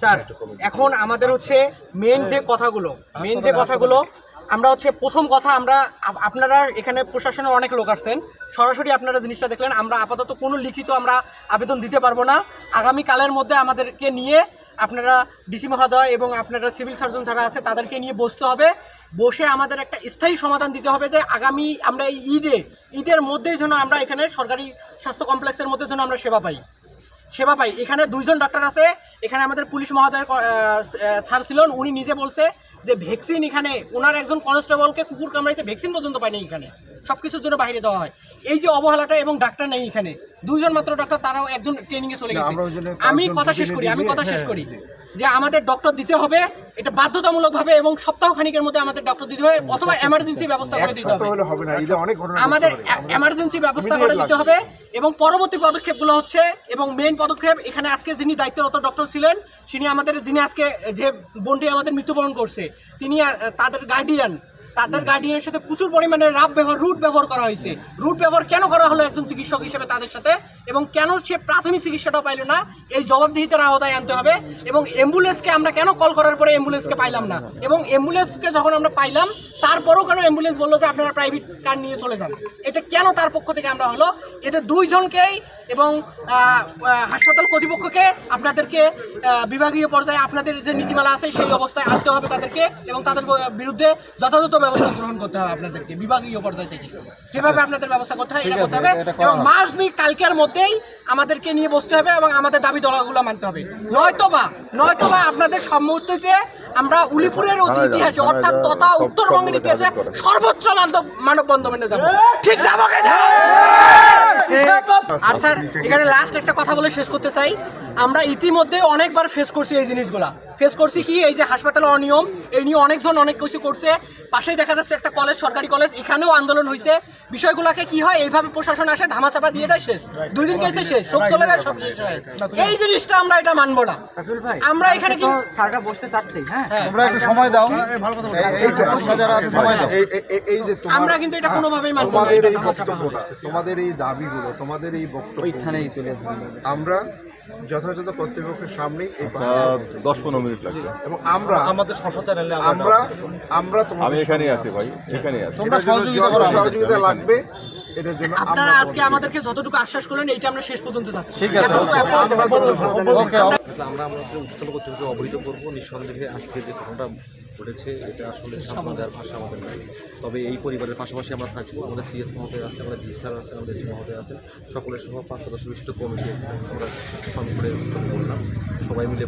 Sir, এখন আমাদের হচ্ছে মেন যে কথাগুলো মেন যে কথাগুলো, আমরা হচ্ছে প্রথম কথা, আমরা আপনারা এখানে প্রশাসনের অনেক লোক আসছেন। সরাসরি আপনারা জিনিসটা দেখলেন, আমরা আপাতত কোনো লিখিত আমরা আবেদন দিতে পারব না। আগামী কালের মধ্যে আমাদেরকে নিয়ে আপনারা ডিসি মহোদয় এবং আপনারা সিভিল সার্জন যারা আছে, তাদেরকে নিয়ে বসতে হবে। বসে আমাদের একটা স্থায়ী সমাধান দিতে হবে যে আগামী আমরা এই ঈদে, ঈদের মধ্যেই যেন আমরা এখানে সরকারি স্বাস্থ্য কমপ্লেক্সের মধ্যে যেন আমরা সেবা পাই। সেবা পাই। এখানে দুইজন ডাক্তার আছে। এখানে আমাদের পুলিশ মহোদয়ের স্যার ছিলেন। উনি নিজে বলছে যে, ভ্যাকসিন এখানে। ওনার একজন কনস্টেবলকে কুকুর কামড়াইছে। ভ্যাকসিন পর্যন্ত পায়নি এখানে। সব কিছুর জন্য বাইরে দেওয়া হয়। এই যে অবহেলাটা এবং ডাক্তার নেই এখানে দুইজন মাত্র ডাক্তার তারাও একজন ট্রেনিংয়ে চলে গেছে। আমি কথা শেষ করি আমি কথা শেষ হ্যাঁ, করি যে আমাদের ডক্টর দিতে হবে এটা বাধ্যতামূলকভাবে এবং সপ্তাহ খানিকের মধ্যে আমাদের ডক্টর দিতে হবে অথবা এমার্জেন্সি ব্যবস্থা করে দিতে হবে। আমাদের এমার্জেন্সি ব্যবস্থা করে দিতে হবে এবং পরবর্তী পদক্ষেপগুলো হচ্ছে এবং মেইন পদক্ষেপ এখানে আজকে যিনি দায়িত্বরত ডক্টর ছিলেন তিনি আমাদের যিনি আজকে যে বোনটি আমাদের মৃত্যুবরণ করছে তিনি তাদের গার্ডিয়ান তাদের গার্ডিয়ানের সাথে প্রচুর পরিমাণে রাফ ব্যবহার, রুট ব্যবহার করা হয়েছে। রুট ব্যবহার কেন করা হলো একজন চিকিৎসক হিসেবে তাদের সাথে? এবং কেন সে প্রাথমিক চিকিৎসাটাও পাইল না? এই জবাবদিহিতার আওতায় আনতে হবে। এবং অ্যাম্বুলেন্সকে আমরা কেন কল করার পরে অ্যাম্বুলেন্সকে পাইলাম না? এবং অ্যাম্বুলেন্সকে যখন আমরা পাইলাম, তারপরও কেন অ্যাম্বুলেন্স বলল যে আপনারা প্রাইভেট কার নিয়ে চলে যান? এটা কেন তার পক্ষ থেকে আমরা হলো? এটা দুইজনকেই এবং হাসপাতাল কর্তৃপক্ষকে আপনাদেরকে বিভাগীয় পর্যায়ে আপনাদের যে নীতিমালা আছে সেই অবস্থায় আনতে হবে তাদেরকে এবং তাদের বিরুদ্ধে যথাযথ ব্যবস্থা গ্রহণ করতে হবে আপনাদেরকে বিভাগীয় পর্যায় থেকে। যেভাবে আপনাদের ব্যবস্থা করতে হয় এটা করতে হবে এবং মাস দুই কালকের মধ্যেই আমাদেরকে নিয়ে বসতে হবে এবং আমাদের দাবি দলাগুলো মানতে হবে। নয়তোবা নয়তোবা আপনাদের সম্মতিতে আমরা উলিপুরের অতি ইতিহাসে অর্থাৎ তথা উত্তরবঙ্গের ইতিহাসে সর্বোচ্চ মানব মানববন্ধনে যাব। ঠিক যাব কিনা আর স্যার এখানে লাস্ট একটা কথা বলে শেষ করতে চাই। আমরা ইতিমধ্যে অনেকবার ফেস করছি এই জিনিসগুলা। ফেস করছি কি? এই যে হাসপাতালে অনিয়ম এই নিয়ে অনেকজন অনেক কিছু করছে। পাশেই দেখা যাচ্ছে একটা কলেজ সরকারি কলেজ এখানেও আন্দোলন হয়েছে বিষয়গুলোকে কি হয়? এইভাবে প্রশাসন আসে ধামাচাপা দিয়ে দেয় শেষ। দুই দিন কেসে শেষ সব চলে যায় সব শেষ হয়। এই জিনিসটা আমরা এটা মানবো না। আমরা এখানে কি স্যারটা বসতে চাচ্ছি হ্যাঁ? হ্যাঁ, তোমরা একটু সময় দাও। এই তো তোমরা যারা আছো সময় দাও। এই- এই- এই- এই যে তোমার- আমরা কিন্তু এটা কোনোভাবেই মানবো না, তোমাদের এই বক্তব্যটা তোমাদের এই দাবিগুলো তোমাদের এই বক্তব্য ওইখানেই তুলে। আমরা যথাযথ কর্তৃপক্ষের সামনেই এই দশ পনেরো মিনিট লাগবে। এবং আমরা আমাদের শশা চ্যানেলে আমরা আমরা তোমাদের এখানেই সঙ্গে ভাই এখানেই আছি। এটার সহযোগিতা করো সহযোগিতা লাগবে। এটার জন্য আপনারা আজকে আমাদেরকে যতটুকু আশ্বাস করলেন এইটা আমরা শেষ পর্যন্ত যাচ্ছি। ঠিক আছে, ওকে। আমরা আমাদের উত্তর কর্তৃপক্ষকে অবহিত করব। নিঃসন্দেহে আজকে যে ঘটনাটা ঘটেছে এটা আসলে যাওয়ার ভাষা আমাদের নাই তবে এই পরিবারের পাশাপাশি আমরা থাকব। আমাদের সিএস মহোদয় আছে আমাদের ডি স্যার আছে আমাদের জি মহোদয় আছেন। সকলের সহ পাঁচ সদস্য বিশিষ্ট কমিটি আমরা করে করলাম সবাই মিলে